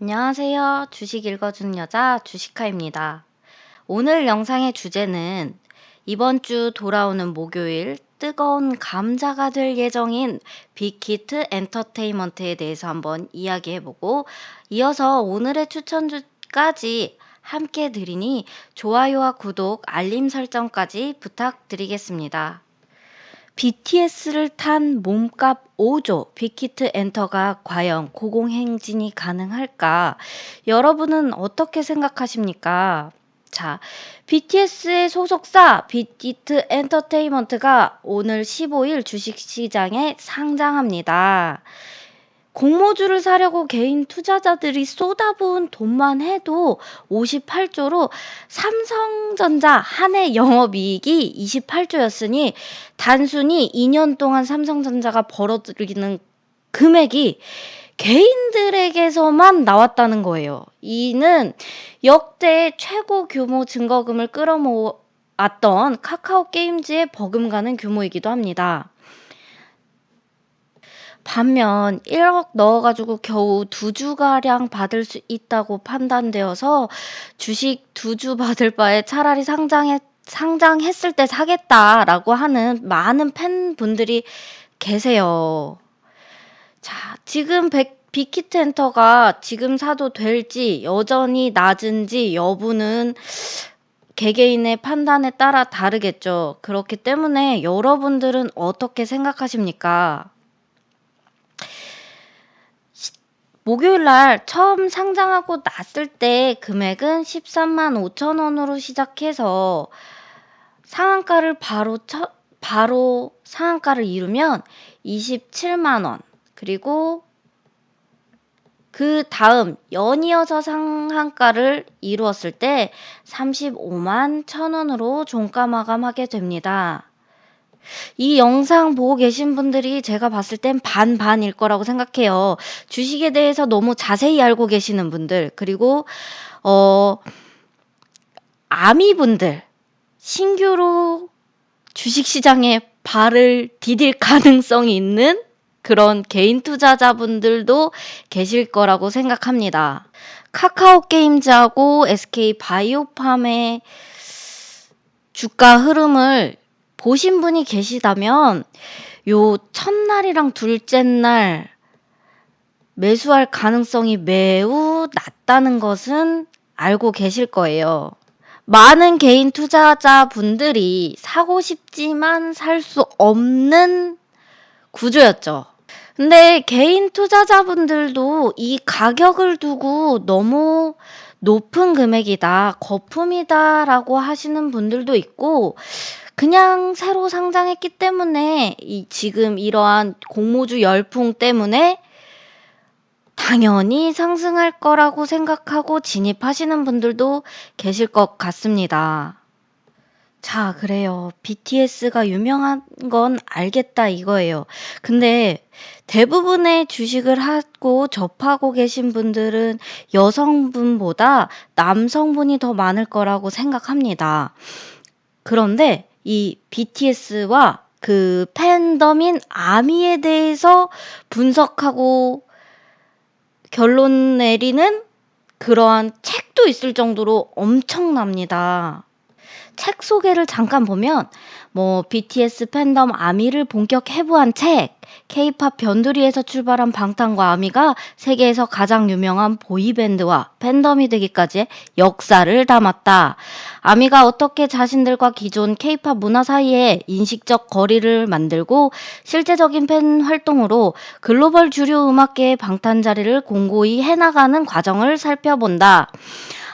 안녕하세요. 주식 읽어주는 여자 주식카입니다. 오늘 영상의 주제는 이번 주 돌아오는 목요일 뜨거운 감자가 될 예정인 빅히트 엔터테인먼트에 대해서 한번 이야기해보고 이어서 오늘의 추천주까지 함께 드리니 좋아요와 구독, 알림 설정까지 부탁드리겠습니다. BTS를 탄 몸값 5조 빅히트 엔터가 과연 고공행진이 가능할까? 여러분은 어떻게 생각하십니까? 자, BTS의 소속사 빅히트 엔터테인먼트가 오늘 15일 주식시장에 상장합니다. 공모주를 사려고 개인 투자자들이 쏟아부은 돈만 해도 58조로 삼성전자 한 해 영업이익이 28조였으니 단순히 2년 동안 삼성전자가 벌어들이는 금액이 개인들에게서만 나왔다는 거예요. 이는 역대 최고 규모 증거금을 끌어모았던 카카오 게임즈의 버금가는 규모이기도 합니다. 반면 1억 넣어가지고 겨우 두 주가량 받을 수 있다고 판단되어서 주식 두 주 받을 바에 차라리 상장해, 상장했을 때 사겠다라고 하는 많은 팬분들이 계세요. 자, 지금 백, 빅히트 엔터가 지금 사도 될지 여전히 낮은지 여부는 개개인의 판단에 따라 다르겠죠. 그렇기 때문에 여러분들은 어떻게 생각하십니까? 목요일 날 처음 상장하고 났을 때 금액은 13만 5천 원으로 시작해서 상한가를 바로 쳐, 바로 상한가를 이루면 27만 원 그리고 그 다음 연이어서 상한가를 이루었을 때 35만 천 원으로 종가 마감하게 됩니다. 이 영상 보고 계신 분들이 제가 봤을 땐 반반일 거라고 생각해요. 주식에 대해서 너무 자세히 알고 계시는 분들, 그리고, 어, 아미분들, 신규로 주식시장에 발을 디딜 가능성이 있는 그런 개인 투자자분들도 계실 거라고 생각합니다. 카카오 게임즈하고 SK 바이오팜의 주가 흐름을 보신 분이 계시다면 요 첫날이랑 둘째 날 매수할 가능성이 매우 낮다는 것은 알고 계실 거예요. 많은 개인 투자자분들이 사고 싶지만 살 수 없는 구조였죠. 근데 개인 투자자분들도 이 가격을 두고 너무 높은 금액이다, 거품이다 라고 하시는 분들도 있고, 그냥 새로 상장했기 때문에 이 지금 이러한 공모주 열풍 때문에 당연히 상승할 거라고 생각하고 진입하시는 분들도 계실 것 같습니다. 자, 그래요. BTS가 유명한 건 알겠다 이거예요. 근데 대부분의 주식을 하고 접하고 계신 분들은 여성분보다 남성분이 더 많을 거라고 생각합니다. 그런데 이 BTS와 그 팬덤인 아미에 대해서 분석하고 결론 내리는 그러한 책도 있을 정도로 엄청납니다. 책 소개를 잠깐 보면 뭐 BTS 팬덤 아미를 본격 해부한 책, K-팝 변두리에서 출발한 방탄과 아미가 세계에서 가장 유명한 보이밴드와 팬덤이 되기까지의 역사를 담았다. 아미가 어떻게 자신들과 기존 K-팝 문화 사이에 인식적 거리를 만들고 실제적인 팬 활동으로 글로벌 주류 음악계의 방탄 자리를 공고히 해나가는 과정을 살펴본다.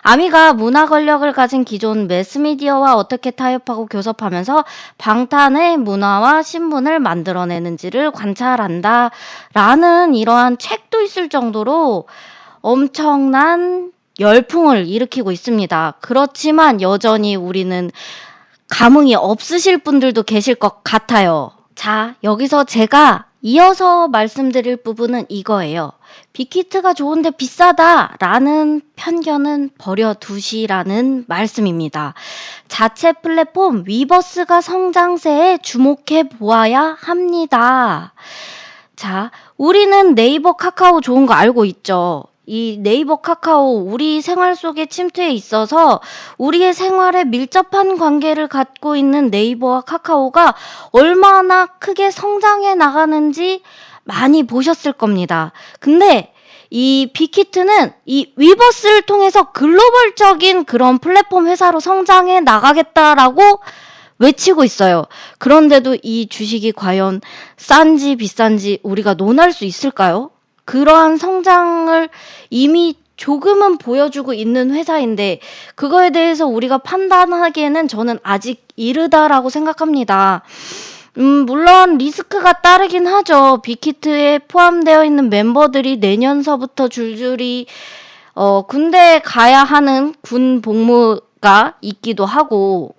아미가 문화 권력을 가진 기존 매스미디어와 어떻게 타협하고 교섭하면서 방탄의 문화와 신분을 만들어내는지를 관찰한다. 라는 이러한 책도 있을 정도로 엄청난 열풍을 일으키고 있습니다. 그렇지만 여전히 우리는 감흥이 없으실 분들도 계실 것 같아요. 자, 여기서 제가 이어서 말씀드릴 부분은 이거예요. 빅히트가 좋은데 비싸다 라는 편견은 버려두시라는 말씀입니다. 자체 플랫폼 위버스가 성장세에 주목해 보아야 합니다. 자, 우리는 네이버 카카오 좋은 거 알고 있죠. 이 네이버 카카오 우리 생활 속에 침투해 있어서 우리의 생활에 밀접한 관계를 갖고 있는 네이버와 카카오가 얼마나 크게 성장해 나가는지 많이 보셨을 겁니다. 근데 이 빅히트는 이 위버스를 통해서 글로벌적인 그런 플랫폼 회사로 성장해 나가겠다라고 외치고 있어요. 그런데도 이 주식이 과연 싼지 비싼지 우리가 논할 수 있을까요? 그러한 성장을 이미 조금은 보여주고 있는 회사인데 그거에 대해서 우리가 판단하기에는 저는 아직 이르다라고 생각합니다. 음, 물론 리스크가 따르긴 하죠. 빅히트에 포함되어 있는 멤버들이 내년서부터 줄줄이 어, 군대에 가야 하는 군 복무가 있기도 하고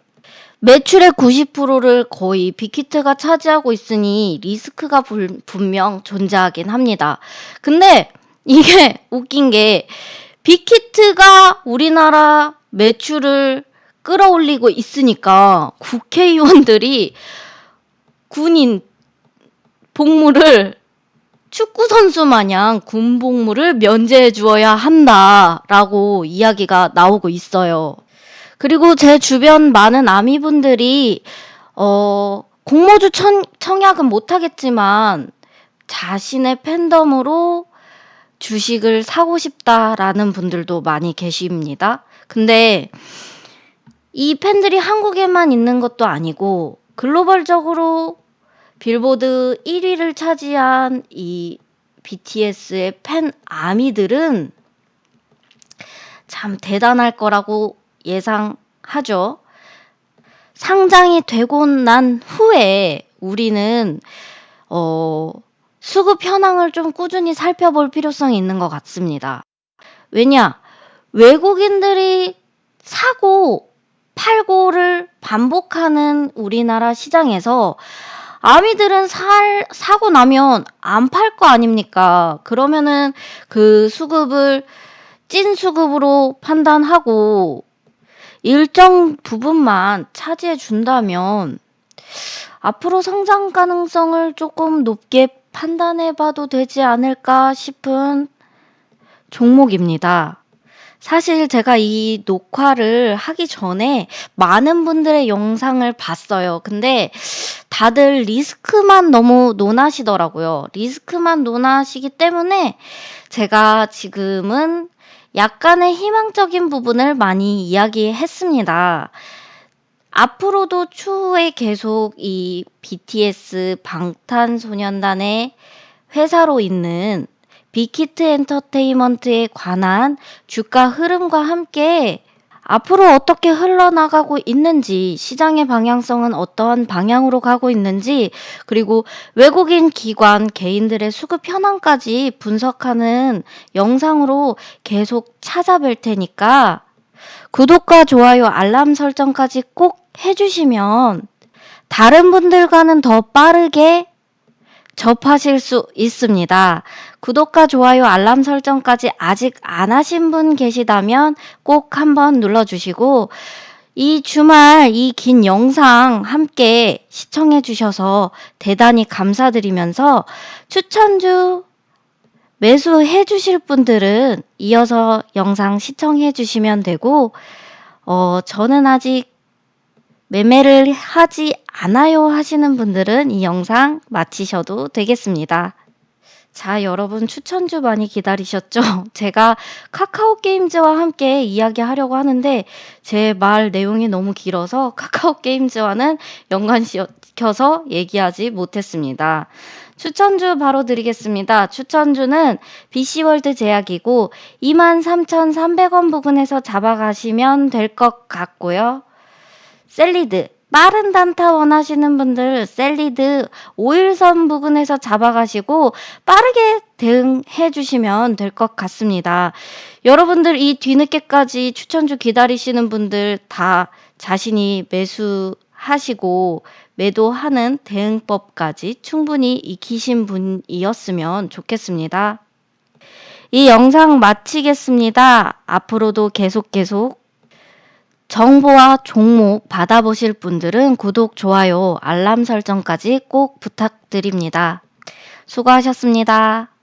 매출의 90%를 거의 빅히트가 차지하고 있으니 리스크가 불, 분명 존재하긴 합니다. 근데 이게 웃긴 게 빅히트가 우리나라 매출을 끌어올리고 있으니까 국회의원들이 군인 복무를 축구 선수 마냥 군 복무를 면제해 주어야 한다라고 이야기가 나오고 있어요. 그리고 제 주변 많은 아미분들이 어 공모주 청, 청약은 못하겠지만 자신의 팬덤으로 주식을 사고 싶다라는 분들도 많이 계십니다. 근데 이 팬들이 한국에만 있는 것도 아니고 글로벌적으로 빌보드 1위를 차지한 이 BTS의 팬 아미들은 참 대단할 거라고 예상하죠. 상장이 되고 난 후에 우리는 어, 수급 현황을 좀 꾸준히 살펴볼 필요성이 있는 것 같습니다. 왜냐? 외국인들이 사고 팔고를 반복하는 우리나라 시장에서 아미들은 살, 사고 나면 안 팔 거 아닙니까? 그러면은 그 수급을 찐 수급으로 판단하고 일정 부분만 차지해 준다면 앞으로 성장 가능성을 조금 높게 판단해 봐도 되지 않을까 싶은 종목입니다. 사실 제가 이 녹화를 하기 전에 많은 분들의 영상을 봤어요. 근데 다들 리스크만 너무 논하시더라고요. 리스크만 논하시기 때문에 제가 지금은 약간의 희망적인 부분을 많이 이야기했습니다. 앞으로도 추후에 계속 이 BTS 방탄소년단의 회사로 있는 빅히트 엔터테인먼트에 관한 주가 흐름과 함께 앞으로 어떻게 흘러나가고 있는지, 시장의 방향성은 어떠한 방향으로 가고 있는지, 그리고 외국인 기관, 개인들의 수급 현황까지 분석하는 영상으로 계속 찾아뵐 테니까 구독과 좋아요, 알람 설정까지 꼭 해주시면 다른 분들과는 더 빠르게 접하실 수 있습니다. 구독과 좋아요, 알람 설정까지 아직 안 하신 분 계시다면 꼭 한번 눌러주시고 이 주말 이 긴 영상 함께 시청해 주셔서 대단히 감사드리면서 추천주 매수해 주실 분들은 이어서 영상 시청해 주시면 되고 어, 저는 아직 매매를 하지 않아요 하시는 분들은 이 영상 마치셔도 되겠습니다. 자, 여러분 추천주 많이 기다리셨죠? 제가 카카오 게임즈와 함께 이야기하려고 하는데 제 말 내용이 너무 길어서 카카오 게임즈와는 연관시켜서 얘기하지 못했습니다. 추천주 바로 드리겠습니다. 추천주는 BC월드 제약이고 23,300원 부근에서 잡아가시면 될 것 같고요. 셀리드 빠른 단타 원하시는 분들 셀리드 5일선 부근에서 잡아가시고 빠르게 대응해 주시면 될 것 같습니다. 여러분들 이 뒤늦게까지 추천주 기다리시는 분들 다 자신이 매수하시고 매도하는 대응법까지 충분히 익히신 분이었으면 좋겠습니다. 이 영상 마치겠습니다. 앞으로도 계속 계속 정보와 종목 받아보실 분들은 구독, 좋아요, 알람 설정까지 꼭 부탁드립니다. 수고하셨습니다.